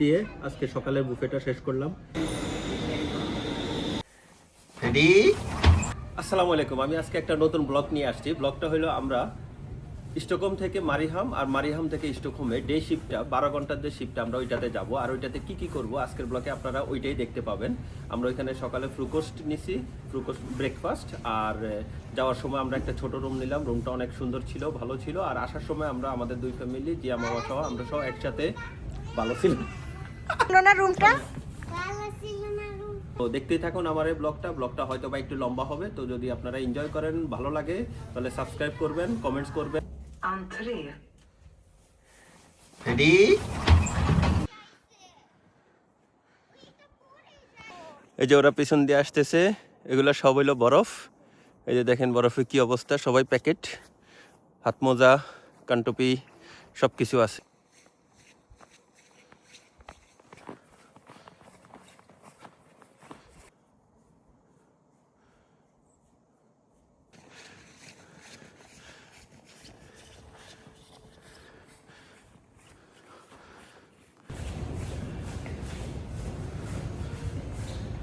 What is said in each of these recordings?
দিয়ে আজকে সকালের বুফেটা শেষ করলাম। রেডি আসসালামু আলাইকুম আমি আজকে একটা নতুন ব্লগ নিয়ে আসছি। ব্লগটা হলো আমরা স্টকহোম থেকে মারিহাম আর মারিহাম থেকে স্টকহোমে ডে শিফটটা বারো ঘণ্টার যে শিফটটা আমরা ওইটাতে যাব। আর ওইটাতে কি কি করব আজকের ব্লগে আপনারা ওইটাই দেখতে পাবেন। আমরা ওইখানে সকালে ফ্রুকোস্ট নিছি ফ্রুকোস্ট ব্রেকফাস্ট আর যাওয়ার সময় আমরা একটা ছোট রুম নিলাম। রুমটা অনেক সুন্দর ছিল ভালো ছিল। আর আসার সময় আমরা আমাদের দুই ফ্যামিলি জিয়া মামা সহ আমরা সহ একসাথে ভালো ছিল। না রুমটা। তো দেখতেই থাকুন আমার এই ব্লগটা। ব্লগটা হয়তো বা একটু লম্বা হবে তো যদি আপনারা এনজয় করেন ভালো লাগে তাহলে সাবস্ক্রাইব করবেন কমেন্টস করবেন. রেডি এই যে ওরা পিছন দিয়ে আসতেছে এগুলো সব হইল বরফ। এই যে দেখেন বরফের কি অবস্থা সবাই প্যাকেট হাত মোজা কানটুপি সব কিছু আছে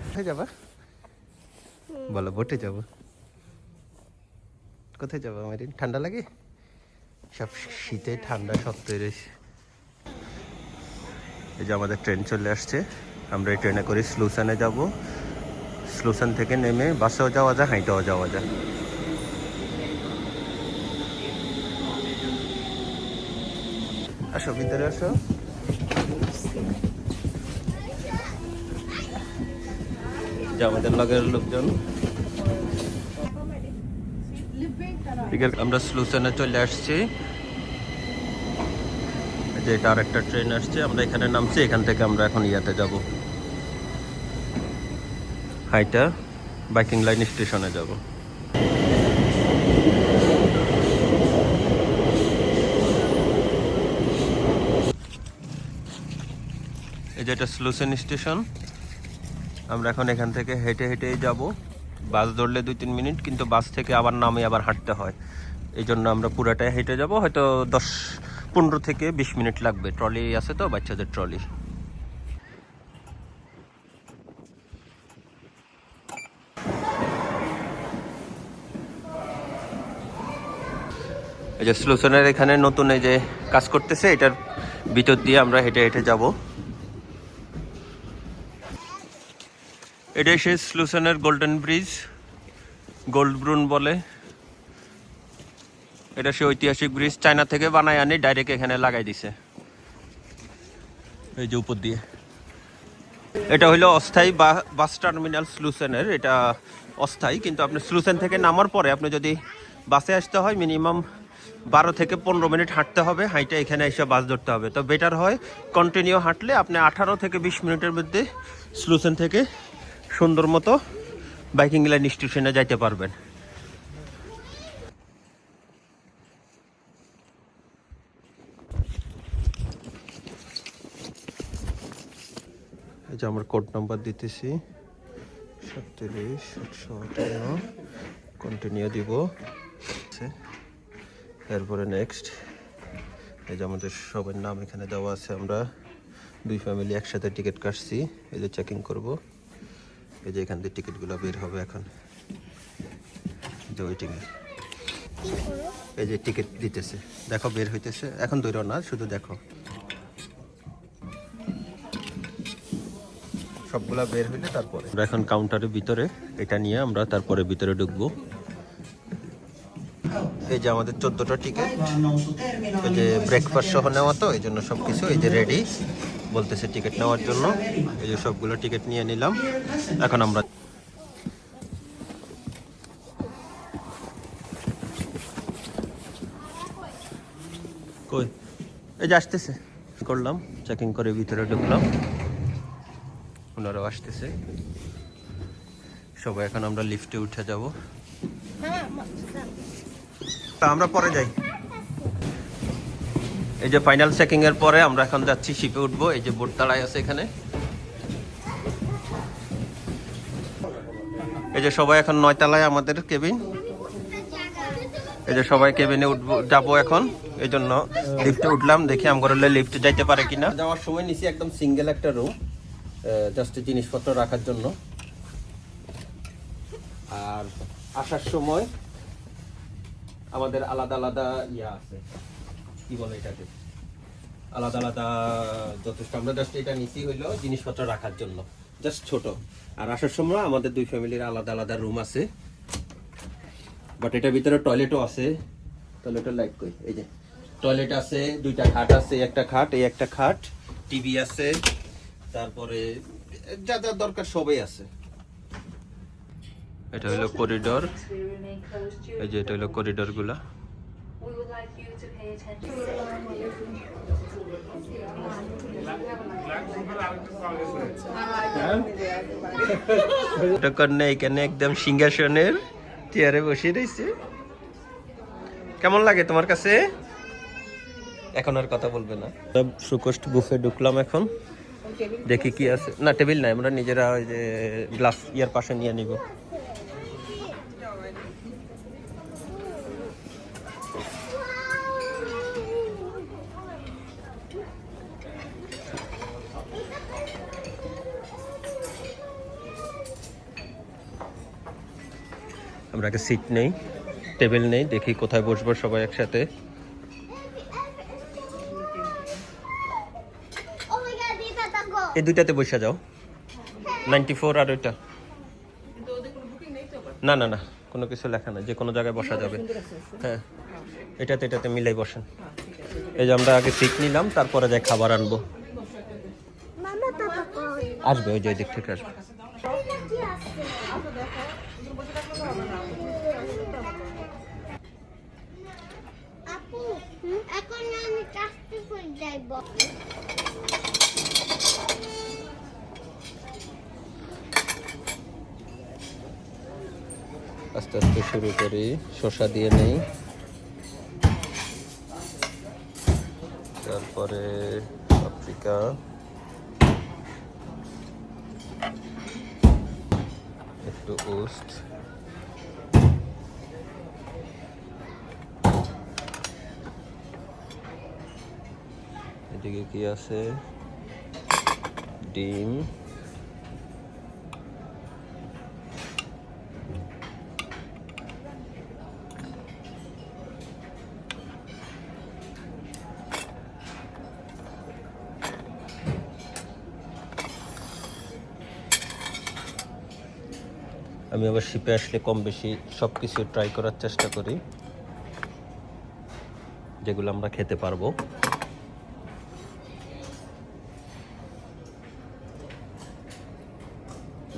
কোথায় যাবা? বলো, বোটে যাব। কোথায় যাব মারিন ঠান্ডা লাগে? সব শীতে ঠান্ডা সব তৈরি এই যে আমাদের ট্রেন চলে আসছে। আমরা এই ট্রেনে করে স্লুসানে যাব। স্লুসান থেকে নেমে বাসেও যাওয়া যায়, হাইটেও যাওয়া যায়। আসো, ভিতরে আসো। আমাদের লোকজন। আমরা স্লুসনে চলে আসছি। এই যে এটা আরেকটা ট্রেন আসছে, আমরা এখানে নামছি, এখান থেকে আমরা এখন ইয়াতে যাব। হাইটা বাইকিং লাইন স্টেশনে যাব। এই যে এটা স্লুসেন স্টেশন। আমরা এখন এখান থেকে হেঁটে হেঁটেই যাব। বাস ধরলে দুই তিন মিনিট, কিন্তু বাস থেকে আবার নামে আবার হাঁটতে হয়। এই জন্য আমরা পুরাটাই হেঁটে যাব। হয়তো দশ, পনেরো থেকে বিশ মিনিট লাগবে। ট্রলি আছে তো, বাচ্চাদের ট্রলি। এই যে স্লোসনের এখানে নতুন এই যে কাজ করতেছে, এটার ভিতর দিয়ে আমরা হেঁটে হেঁটে যাব। এটা সেই স্লুসেনের গোল্ডেন ব্রিজ গোল্ড ব্রুন বলে। এটা সে ঐতিহাসিক ব্রিজ চায়না থেকে বানায় আনি ডাইরেক্ট এখানে লাগাই দিছে। এই যে উপর দিয়ে। এটা হলো অস্থায়ী বাস টার্মিনাল স্লুসেনের এটা অস্থায়ী, কিন্তু আপনি স্লুসেন থেকে নামার পরে আপনি যদি বাসে আসতে হয় মিনিমাম বারো থেকে পনেরো মিনিট হাঁটতে হবে হাইটে এখানে এসে বাস ধরতে হবে। তো বেটার হয় কন্টিনিউ হাঁটলে আপনি আঠারো থেকে বিশ মিনিটের মধ্যে স্লুসেন থেকে সুন্দর মতো বাইকিং লাইন স্টেশনে যাইতে পারবেন। এই যে আমার কোড নাম্বার দিতেছি। সাতত্রিশ সাতশো আটান্ন কন্টিনিউ দিব। এরপরে নেক্সট এই যে আমাদের সবার নাম এখানে দেওয়া আছে। আমরা দুই ফ্যামিলি একসাথে টিকিট কাটছি। এই যে চেকিং করব। এই যে এখান থেকে টিকিটগুলো বের হবে এখন। এই যে টিকিট দিতেছে। দেখো, বের হইতেছে। এখন দৌড়ো না, শুধু দেখো। সবগুলা বের হইলে তারপরে। আমরা এখন কাউন্টারের ভিতরে, এটা নিয়ে আমরা তারপরে ভিতরে ঢুকবো। এই যে আমাদের চোদ্দটা টিকিট এই যে ব্রেকফাস্ট সহ নেওয়া তো, এই জন্য সব কিছু এই যে রেডি বলতেছে টিকিট নেওয়ার জন্য। এই যে সবগুলো টিকিট নিয়ে নিলাম। এখন আমরা কই? এই যে আসতেছে। করলাম। চেকিং করে ভিতরে ঢুকলাম। ওনারাও আসতেছে। সবাই এখন আমরা লিফটে উঠে যাব। তা আমরা পরে যাই। এই যে ফাইনাল চেকিং এর পরে আমরা এখন যাচ্ছি শিপে উঠবো। এই যে বোট তাড়াই আছে এখানে। এই যে সবাই এখন নয়তলায় আমাদের কেবিন এই যে সবাই কেবিনে উঠবো, যাব এখন। এই জন্য লিফটে উঠলাম, দেখি আম করলে লিফট যাইতে পারে কিনা। যাওয়ার সময় নিছি একদম সিঙ্গেল একটা রুম জাস্ট জিনিসপত্র রাখার জন্য। আর আসার সময় আমাদের আলাদা আলাদা ইয়া আছে। কি বলে এটাকে? আলাদা আলাদা যথেষ্ট। আমরা জাস্ট এটা নিছি হইল জিনিসপত্র রাখার জন্য। জাস্ট ছোট। আর আসার সময় আমাদের দুই ফ্যামিলির আলাদা আলাদা রুম আছে। বাট এটার ভিতরে টয়লেটও আছে। টয়লেটের লাইট কই? এই যে। টয়লেট আছে দুইটা খাট আছে একটা খাট এই একটা খাট। টিভি আছে। তারপরে যা যা দরকার সবই আছে। এটা হলো করিডোর এই যে এটা হলো করিডোর একদম সিংহাসনের চেয়ারে বসে রয়েছে। কেমন লাগে তোমার কাছে? এখন আর কথা বলবে না। সুকোষ্ঠ বুফে ঢুকলাম এখন। দেখি কি আছে। না, টেবিল নাই, আমরা নিজেরা ওই যে গ্লাস ইয়ার পাশে নিয়ে নিব। আমরা আগে সিট নেই টেবিল নেই দেখি কোথায় বসবো সবাই একসাথে. এই দুইটাতে বসে যাও। নাইনটি ফোর আর ওইটা। না না না কোনো কিছু লেখা না যে কোনো জায়গায় বসা যাবে। হ্যাঁ এটাতে এটাতে মিলাই বসেন। এই যে আমরা আগে সিট নিলাম তারপরে যাই খাবার আনব। আসবে ওই যে দিক থেকে আসবে আপু এখন আমি কাজটি করে যাইব আস্তে আস্তে শুরু করি। শসা দিয়ে নেই। তারপরে পাপরিকা। একটু ওস্ট। এদিকে কি আছে? ডিম। আমি আবার শিপে আসলে কম বেশি সব কিছু ট্রাই করার চেষ্টা করি, যেগুলো আমরা খেতে পারব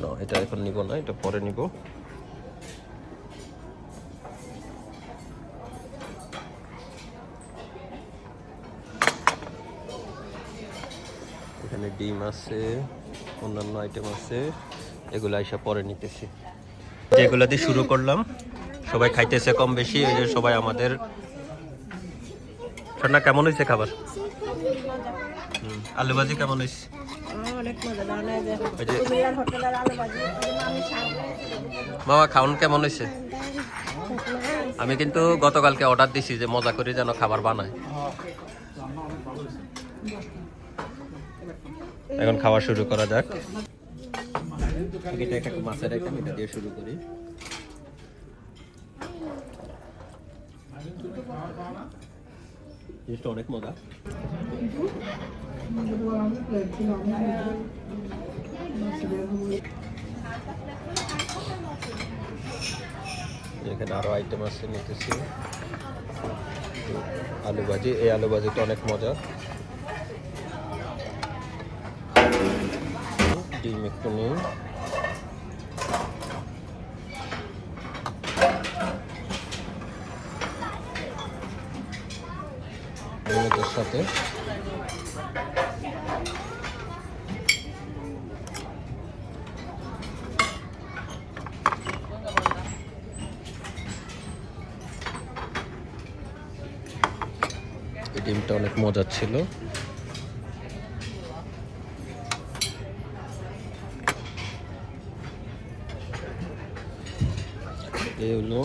না এটা এখন নিব না, এটা পরে নিব। এখানে ডিম আছে, অন্যান্য আইটেম আছে, এগুলো আইসা পরে নিতেছি। যেগুলো দিয়ে শুরু করলাম, সবাই খাইতেছে কম বেশি ওই যে সবাই আমাদের। ঠান্ডা কেমন হয়েছে খাবার? আলু ভাজি কেমন হয়েছে মামা খাওন কেমন হয়েছে? আমি কিন্তু গতকালকে অর্ডার দিছি যে মজা করে যেন খাবার বানায়। এখন খাওয়া শুরু করা যাক। এটা একটা মাছের আইটেম এটা দিয়ে শুরু করি। জিনিসটা অনেক মজা। এখানে আরও আইটেম আছে নিতেছি। আলু ভাজি, এই আলু ভাজিটা অনেক মজা। ডিম একটু নিই। সাথে। ডিমটা অনেক মজার ছিল। হলো,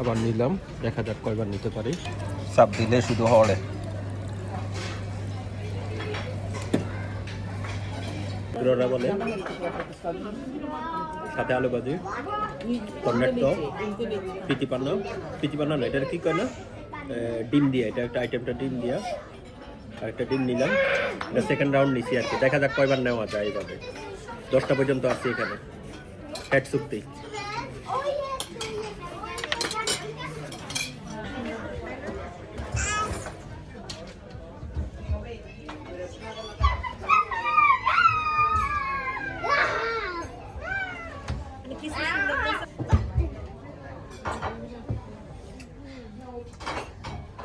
আবার নিলাম। দেখা যাক কয়বার নিতে পারি। চাপ দিলে শুধু হড়ে গ্রোরা বলে। সাথে আলু ভাজি কর্নেটো পিতিপান্না পিতিপান্না না এটার কি কয় না? ডিম দিয়ে, এটা একটা আইটেমটা ডিম দিয়া। আর একটা ডিম নিলাম। এটা সেকেন্ড রাউন্ড নিছি আর কি। দেখা যাক কয়বার নেওয়া যায় এইভাবে দশটা পর্যন্ত আছে এখানে। ফ্যাট চুক্তি।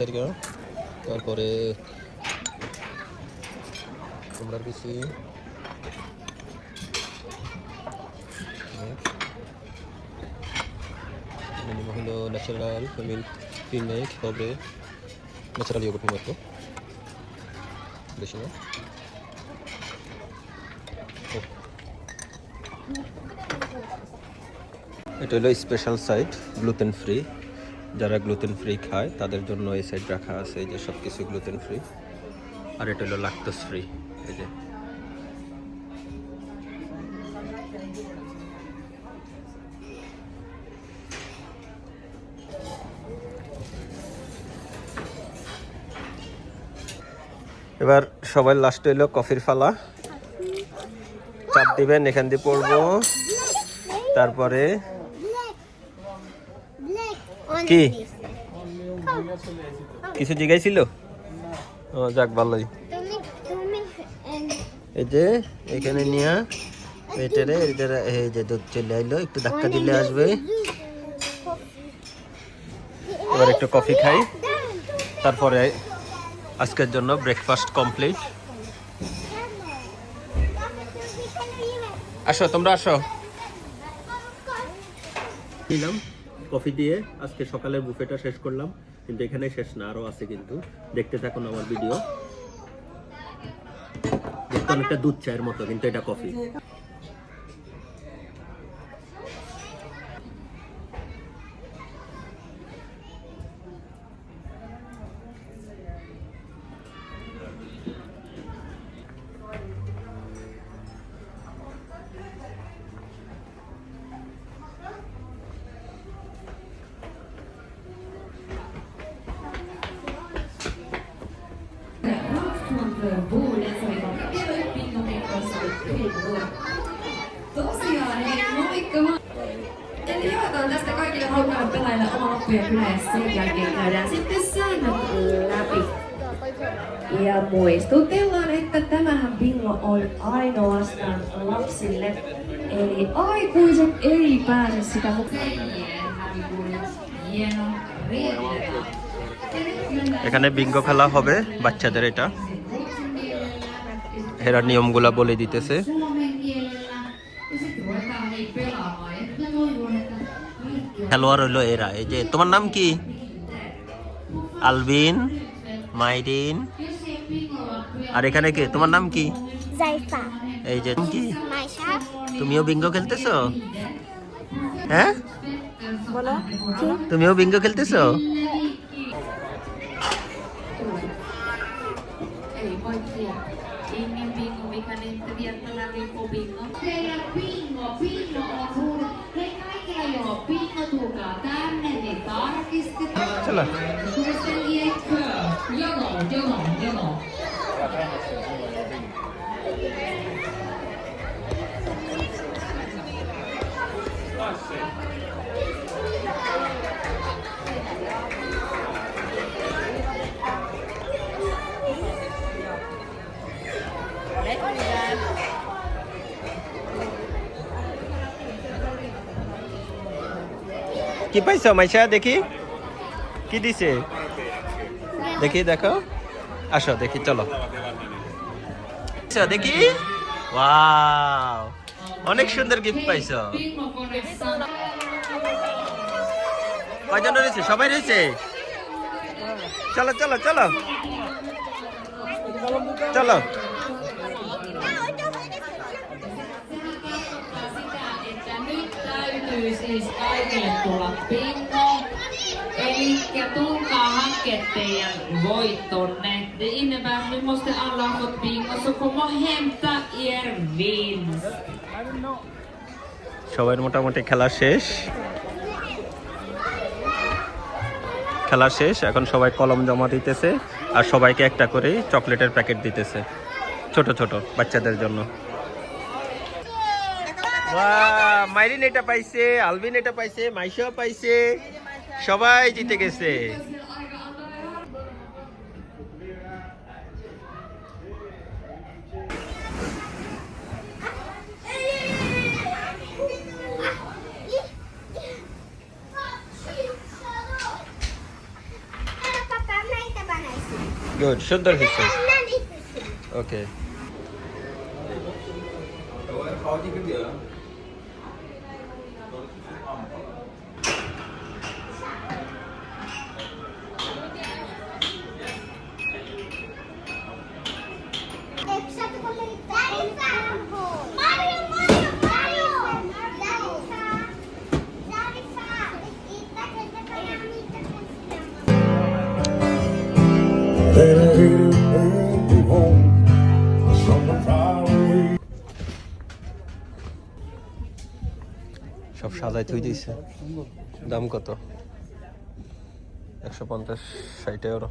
সারি করো তারপরে কুমড়ার বিচি নিমো হলো ন্যাচারাল মিল্ক মিল্ক হবে ন্যাচারাল ইয়োগurt নিমো একটু বেশি না। এটা হলো স্পেশাল সাইট গ্লুটেন ফ্রি যারা গ্লুটেন ফ্রি খায়, তাদের জন্য এই সাইড রাখা আছে, এই যে সব কিছু গ্লুটেন ফ্রি আর এটা হলো লাক্টোস ফ্রি এই যে। এবার সবাই লাস্ট হইল কফির ফালা। চাপ দিবেন, এখান দিয়ে পড়ব। তারপরে কি? কিছু জিজ্ঞাসছিল ও যাক ভালোই। এই যে এখানে নিয়ে এটারে এটারে এই যে দুধ চলে আইলো একটু ধাক্কা দিলে আসবে। এবার একটু কফি খাই। তারপরে আজকের জন্য ব্রেকফাস্ট কমপ্লিট আসো তোমরা আসো। নিলাম কফি দিয়ে আজকে সকালের বুফেটা শেষ করলাম, কিন্তু এখানে শেষ না, আরও আছে কিন্তু। দেখতে থাকুন আমার ভিডিও দেখতে অনেকটা দুধ চায়ের মতো, কিন্তু এটা coffee. Sen jälkeen käydään sitten säännöt läpi. Ja muistutellaan, että tämähän bingo on ainoastaan lapsille. Eli aikuiset ei pääse sitä mukaan. এখানে বিঙ্গো খেলা হবে বাচ্চাদের এটা এরা নিয়মগুলা বলে দিতেছে খেলোয়াড় হইল এরা। এই যে তোমার নাম কি? আলবিন মাইরিন আর এখানে কে? তোমার নাম কি? এই যে কি? তুমিও বিঙ্গো খেলতেছো? হ্যাঁ। তুমিও বিঙ্গো খেলতেছো? lá. Que pensão, mas já daqui? কি দিছে? দেখি, দেখো। আসো, দেখি, চলো। দেখি। অনেক সুন্দর গিফট পাইছো। কয়জন রয়েছে? সবাই রয়েছে? চলো চলো চলো। চলো। Bingo. Eli tulkaa hakea teidän voittonne. Det innebär att ni måste alla ha fått bingo så kom och hämta er vinst. সবার মোটামুটি খেলা শেষ খেলা শেষ এখন সবাই কলম জমা দিতেছে আর সবাইকে একটা করে চকলেটের প্যাকেট দিতেছে ছোট ছোট বাচ্চাদের জন্য মাইরিন এটা পাইছে আলবিন এটা পাইছে মাইশাও পাইছে সবাই জিতে গেছে। গুড সুন্দর হয়েছে। ওকে দিয়েছে। দাম কত? একশো পঞ্চাশ, ষাট এউরো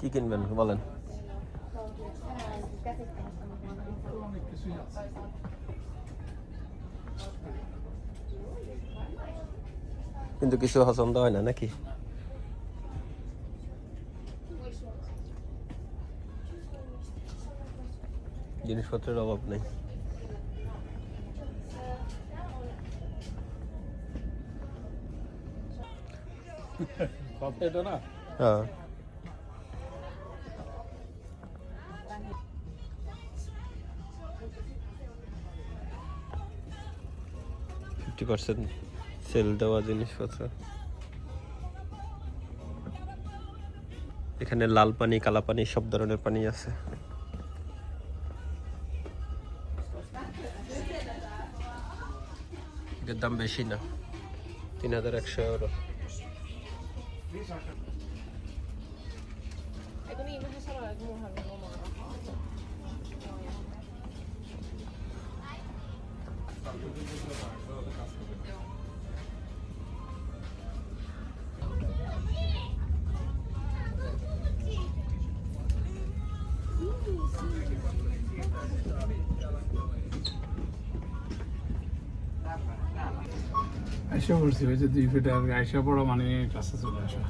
কি কিনবেন, বলেন? কিন্তু কিছু পছন্দ হয় না নাকি? জিনিসপত্রের অভাব নেই। হ্যাঁ। ফিফটি পার্সেন্ট সেল দেওয়া জিনিসপত্র। এখানে লাল পানি কালা পানি সব ধরনের পানি আছে। এটার দাম বেশি না তিন হাজার একশো এউরো আইসা পড়ছি ওই দুই ফিট আর আইসা পড়া মানে ক্লাসে চলে আসা।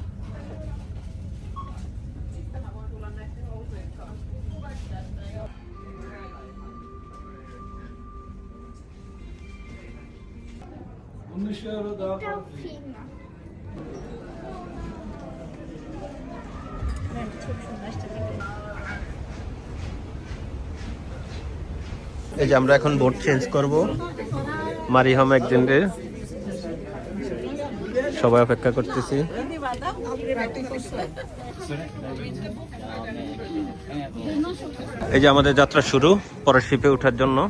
এই যে আমরা এখন বোর্ড চেঞ্জ করব। মারিহাম একজনের সবাই অপেক্ষা করতেছি। এই যে আমাদের যাত্রা শুরু পরের শিপে ওঠার জন্য।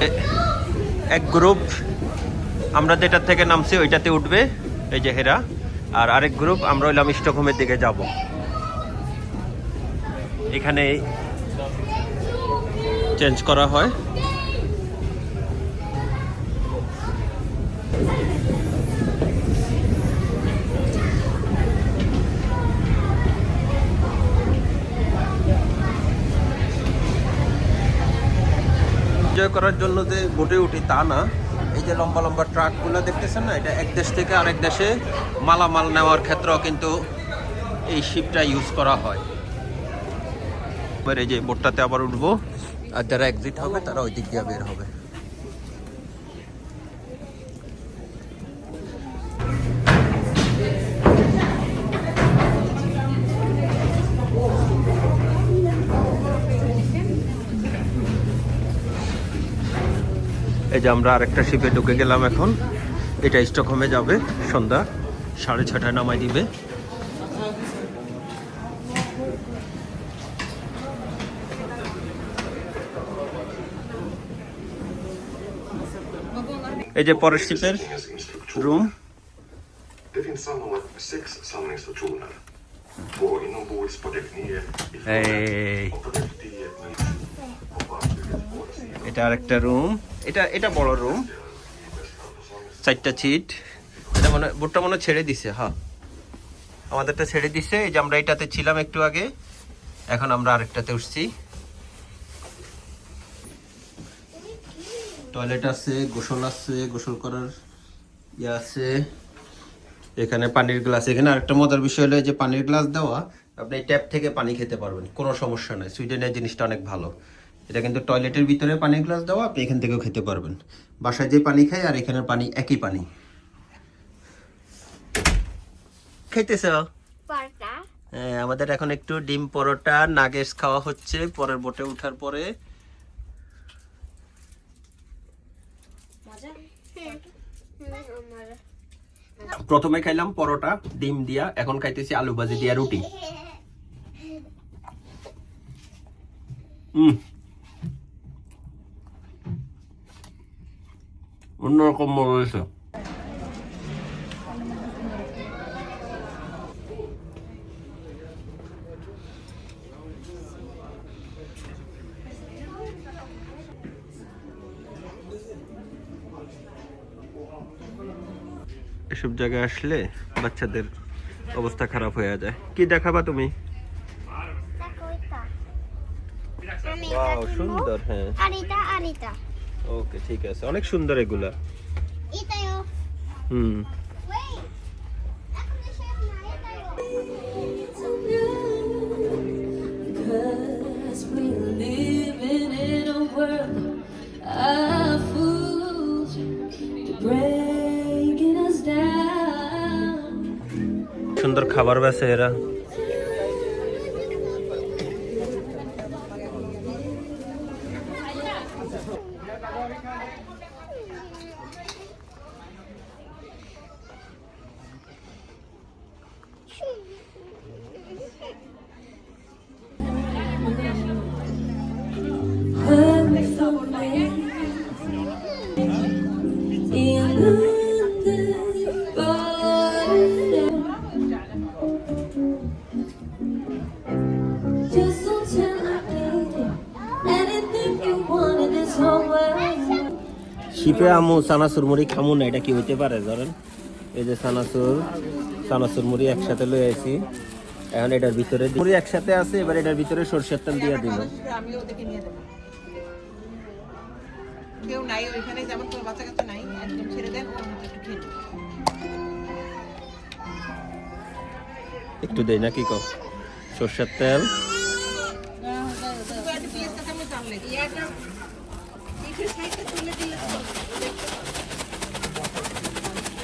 এ- এক গ্রুপ আমরা যেটার থেকে নামছি ওইটাতে উঠবে, এই যে হেরা, আর আরেক গ্রুপ আমরা হইলাম স্টকহোমের দিকে যাব। এখানে চেঞ্জ করা হয়। এনজয় করার জন্য যে বোটে উঠি তা না। এই যে লম্বা লম্বা ট্রাকগুলো দেখতেছেন না, এটা এক দেশ থেকে আরেক দেশে মালামাল নেওয়ার ক্ষেত্রেও কিন্তু এই শিপটা ইউজ করা হয়। এবার এই যে বোটটাতে আবার উঠবো। আর যারা এক্সিট হবে, তারা ওই দিক দিয়ে বের হবে। এই যে আমরা আরেকটা শিপে ঢুকে গেলাম এখন। এটা স্টক হোমে যাবে সন্ধ্যা সাড়ে ছটায় নামায় দিবে। এই যে পরের শিপের রুম এটা আরেকটা রুম এটা এটা বড় রুম চারটা সিট এটা মনে বোটটা মনে ছেড়ে দিছে হ্যাঁ। আমাদেরটা ছেড়ে দিছে, এই যে আমরা এটাতে ছিলাম একটু আগে। এখন আমরা আরেকটাতে উঠছি। টয়লেট আছে, গোসল আছে, গোসল করার ইয়ে আছে। এখানে পানির গ্লাস, এখানে আরেকটা মজার বিষয় হলো যে পানির গ্লাস দেওয়া, আপনি ট্যাপ থেকে পানি খেতে পারবেন, কোনো সমস্যা নাই। সুইডেনের জিনিসটা অনেক ভালো। এটা কিন্তু টয়লেটের ভিতরে পানির গ্লাস দেওয়া আপনি এখান থেকেও খেতে পারবেন। বাসায় যে পানি খাই আর এখানের পানি একই পানি। খাইতেছ হ্যাঁ আমাদের এখন একটু ডিম পরোটা নাগেটস খাওয়া হচ্ছে পরের বোটে ওঠার পরে। প্রথমে খাইলাম পরোটা ডিম দিয়া এখন খাইতেছি আলু ভাজি দিয়া রুটি। হুম অন্যরকম মনে হয়েছে। এসব জায়গায় আসলে বাচ্চাদের অবস্থা খারাপ হয়ে যায়। কি দেখাবা তুমি। সুন্দর হ্যাঁ। ওকে ঠিক আছে। অনেক সুন্দর এগুলা। হুম। সুন্দর খাবার এসে না শিপে আমু সানাসুর মুড়ি খামু না এটা কি হইতে পারে ধরেন? এই যে সানাসুর সানাসুর মুড়ি একসাথে লয়ে আইছি। এখন এটার ভিতরে মুড়ি একসাথে আছে এবার এটার ভিতরে সরষের তেল দিয়ে দিল। আমি ওদেরকে নিয়ে দেবো। কেউ নাই ওইখানে যেমন কোনো বাচ্চা কাচ্চা নাই একদম ছেড়ে দেন ওর মতো একটু খেয়ে নিন। একটু দেই না কি কও? সরষের তেল। একটু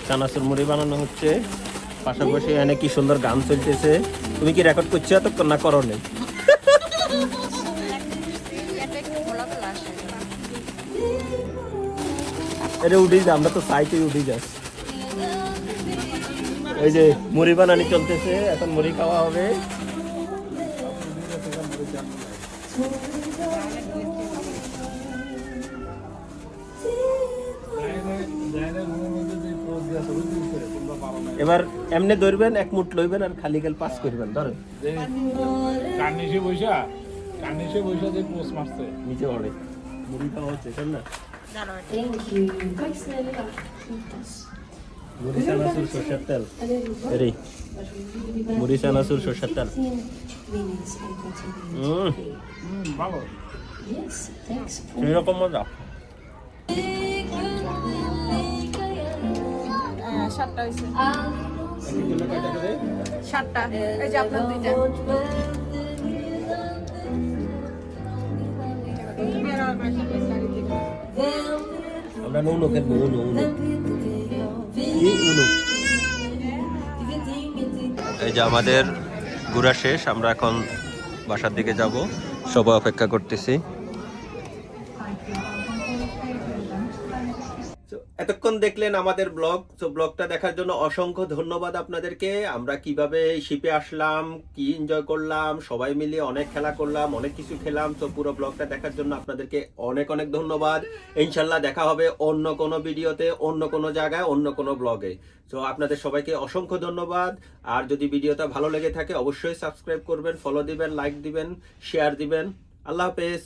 চানাচুর মুড়ি বানানো হচ্ছে। পাশাপাশি এখানে কি সুন্দর গান চলতেছে। তুমি কি রেকর্ড করছ এতক্ষণ না করো নেই এটা উঠে যা, আমরা তো সাইটে উঠে যাস এই যে মুড়ি বানানি চলতেছে, এখন মুড়ি খাওয়া হবে। এবার এমনি ধরবেন এক মুঠ লইবেন আর খালি গেল পাস করবেন ধরেন। কার্নিশে বৈশা কার্নিশে বৈশা যে পোস্ট মারছে। নিচে পড়ে। মুড়ি খাওয়া হচ্ছে তাই না. মুড়ি চানাচুর সর্ষের তেল। এরি মুড়ি চানাচুর সর্ষের তেল। ভালো। সেরকম মজা? সাতটা হয়েছে। সাতটা। এই যে আপনার দুইটা। এই যে আমাদের ঘোরা শেষ, আমরা এখন বাসার দিকে যাব। সবাই অপেক্ষা করতেছি। এতক্ষণ দেখলেন আমাদের ব্লগ। তো ব্লগটা দেখার জন্য অসংখ্য ধন্যবাদ আপনাদেরকে। আমরা কীভাবে শিপে আসলাম, কি এনজয় করলাম, সবাই মিলে অনেক খেলা করলাম, অনেক কিছু খেলাম। তো পুরো ব্লগটা দেখার জন্য আপনাদেরকে অনেক অনেক ধন্যবাদ। ইনশাল্লাহ দেখা হবে অন্য কোনো ভিডিওতে, অন্য কোনো জায়গায়, অন্য কোনো ব্লগে। তো আপনাদের সবাইকে অসংখ্য ধন্যবাদ। আর যদি ভিডিওটা ভালো লেগে থাকে, অবশ্যই সাবস্ক্রাইব করবেন ফলো দিবেন লাইক দিবেন শেয়ার দিবেন। আল্লাহ হাফেজ।